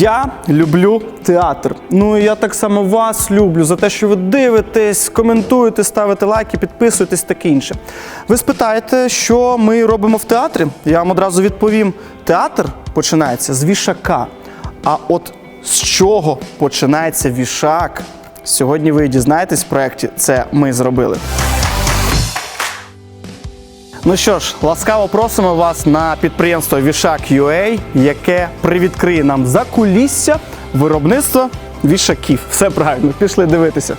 Я люблю театр. Ну і я так само вас люблю за те, що ви дивитесь, коментуєте, ставите лайки, підписуєтесь, таке інше. Ви спитаєте, що ми робимо в театрі? Я вам одразу відповім: театр починається з вішака. А от з чого починається вішак? Сьогодні ви дізнаєтесь в проєкті Це ми зробили. Ну що ж, ласкаво просимо вас на підприємство Вішак.UA, яке привідкриє нам за кулісся виробництва вішаків. Все правильно, пішли дивитися.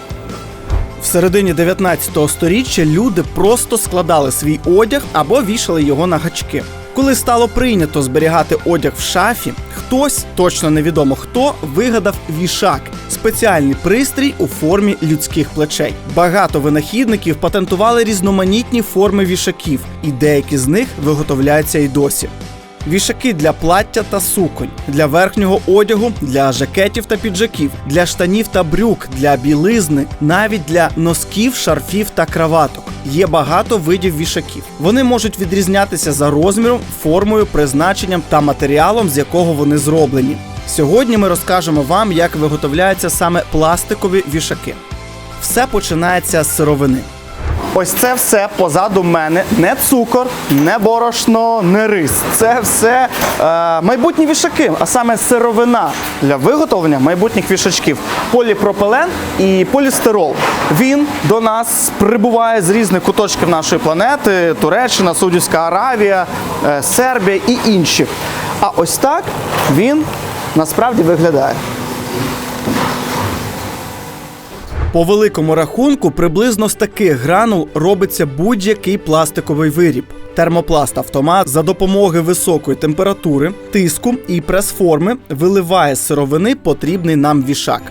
В середині 19 століття люди просто складали свій одяг або вішали його на гачки. Коли стало прийнято зберігати одяг в шафі, хтось, точно невідомо хто, вигадав вішак спеціальний пристрій у формі людських плечей. Багато винахідників патентували різноманітні форми вішаків, і деякі з них виготовляються й досі. Вішаки для плаття та суконь, для верхнього одягу, для жакетів та піджаків, для штанів та брюк, для білизни, навіть для носків, шарфів та краваток. Є багато видів вішаків. Вони можуть відрізнятися за розміром, формою, призначенням та матеріалом, з якого вони зроблені. Сьогодні ми розкажемо вам, як виготовляються саме пластикові вішаки. Все починається з сировини. Ось це все позаду мене не цукор, не борошно, не рис. Це все е, майбутні вішаки, а саме сировина для виготовлення майбутніх вішачків. Поліпропилен і полістирол. Він до нас прибуває з різних куточків нашої планети: Туреччина, Саудівська Аравія, е, Сербія і інші. А ось так він насправді виглядає. По великому рахунку, приблизно з таких гранул робиться будь-який пластиковий виріб. Термопласт автомат за допомогою високої температури, тиску і прес-форми виливає з сировини потрібний нам вішак.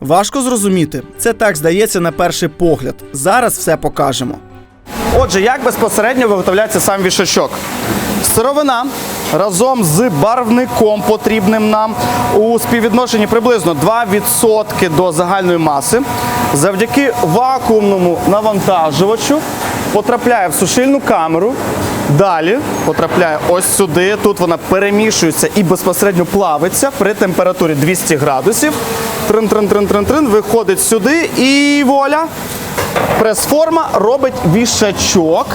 Важко зрозуміти, це так здається на перший погляд. Зараз все покажемо. Отже, як безпосередньо виготовляється сам вішачок? Сировина разом з барвником потрібним нам у співвідношенні приблизно 2% до загальної маси. Завдяки вакуумному навантажувачу потрапляє в сушильну камеру. Далі потрапляє ось сюди. Тут вона перемішується і безпосередньо плавиться при температурі 200 градусів. Трин-трин-трин-трин-трин, виходить сюди і вуаля! Прес-форма робить вішачок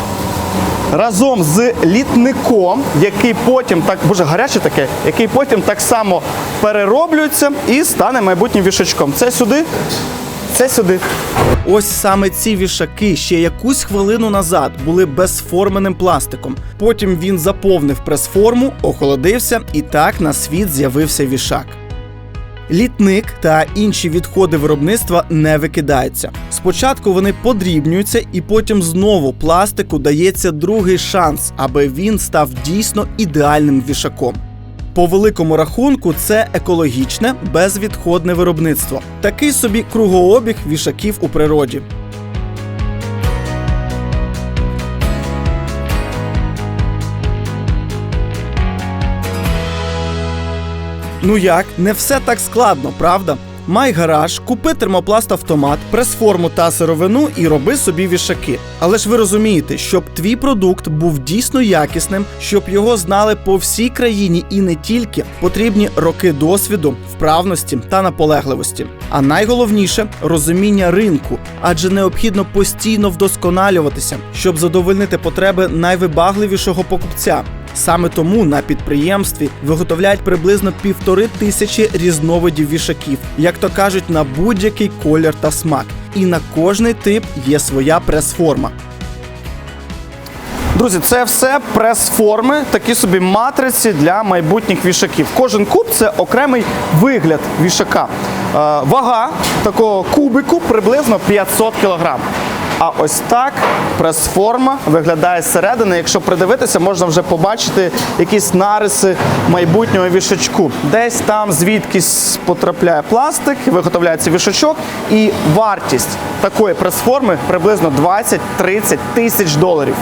разом з літником, який потім так боже гаряче таке, який потім так само перероблюється і стане майбутнім вішачком. Це сюди, це сюди. Ось саме ці вішаки ще якусь хвилину назад були безформеним пластиком. Потім він заповнив прес-форму, охолодився, і так на світ з'явився вішак. Літник та інші відходи виробництва не викидаються. Спочатку вони подрібнюються, і потім знову пластику дається другий шанс, аби він став дійсно ідеальним вішаком. По великому рахунку, це екологічне, безвідходне виробництво. Такий собі кругообіг вішаків у природі. Ну як, не все так складно, правда? Май гараж, купи термопласт автомат, прес-форму та сировину і роби собі вішаки. Але ж ви розумієте, щоб твій продукт був дійсно якісним, щоб його знали по всій країні і не тільки, потрібні роки досвіду, вправності та наполегливості. А найголовніше розуміння ринку, адже необхідно постійно вдосконалюватися, щоб задовольнити потреби найвибагливішого покупця. Саме тому на підприємстві виготовляють приблизно півтори тисячі різновидів вішаків, як то кажуть, на будь-який колір та смак. І на кожний тип є своя прес-форма. Друзі, це все прес-форми, такі собі матриці для майбутніх вішаків. Кожен куб це окремий вигляд вішака. Е, вага такого кубику приблизно 500 кг. А ось так прес-форма виглядає зсередини. Якщо придивитися, можна вже побачити якісь нариси майбутнього вішачку. Десь там звідкись потрапляє пластик, виготовляється вішачок, і вартість такої прес-форми приблизно 20-30 тисяч доларів.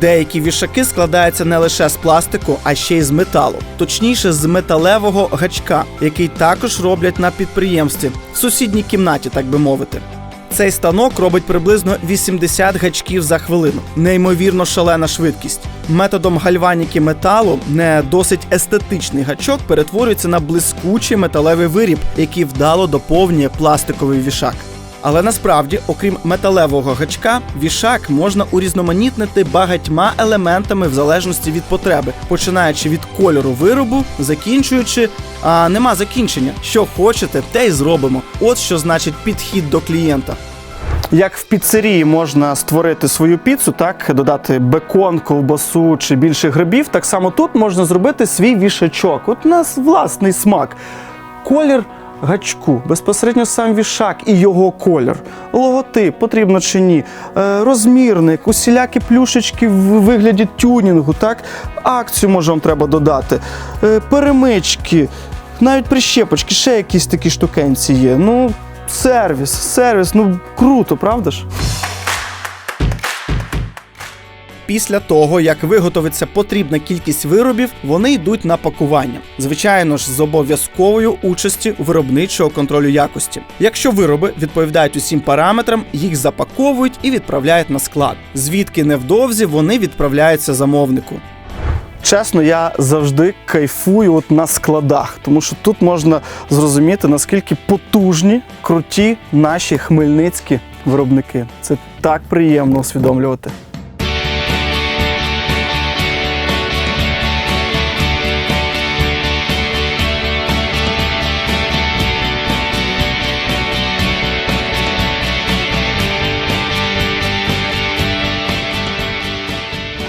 Деякі вішаки складаються не лише з пластику, а ще й з металу, точніше з металевого гачка, який також роблять на підприємстві в сусідній кімнаті, так би мовити. Цей станок робить приблизно 80 гачків за хвилину. Неймовірно шалена швидкість. Методом гальваніки металу не досить естетичний гачок перетворюється на блискучий металевий виріб, який вдало доповнює пластиковий вішак. Але насправді, окрім металевого гачка, вішак можна урізноманітнити багатьма елементами в залежності від потреби, починаючи від кольору виробу, закінчуючи, а нема закінчення. Що хочете, те й зробимо. От що значить підхід до клієнта. Як в піцерії можна створити свою піцу, так додати бекон, ковбасу чи більше грибів, так само тут можна зробити свій вішачок. От у нас власний смак. Колір гачку, безпосередньо сам вішак і його колір. Логотип потрібно чи ні. Е, розмірник, усілякі плюшечки в вигляді тюнінгу, так? Акцію може вам треба додати. Е, перемички, навіть прищепочки, ще якісь такі штукенці є. Ну, сервіс, сервіс, ну круто, правда ж? Після того, як виготовиться потрібна кількість виробів, вони йдуть на пакування. Звичайно ж, з обов'язковою участі виробничого контролю якості. Якщо вироби відповідають усім параметрам, їх запаковують і відправляють на склад. Звідки невдовзі вони відправляються замовнику. Чесно, я завжди кайфую от на складах, тому що тут можна зрозуміти, наскільки потужні, круті наші хмельницькі виробники. Це так приємно усвідомлювати.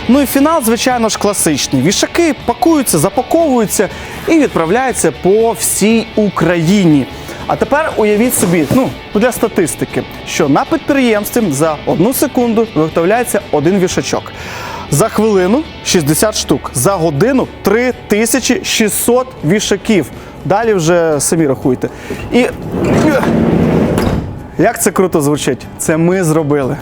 Ну і фінал, звичайно ж, класичний. Вішаки пакуються, запаковуються і відправляються по всій Україні. А тепер уявіть собі, ну для статистики, що на підприємстві за одну секунду виготовляється один вішачок. За хвилину 60 штук, за годину 3600 вішаків. Далі вже самі рахуйте. І як це круто звучить? Це ми зробили.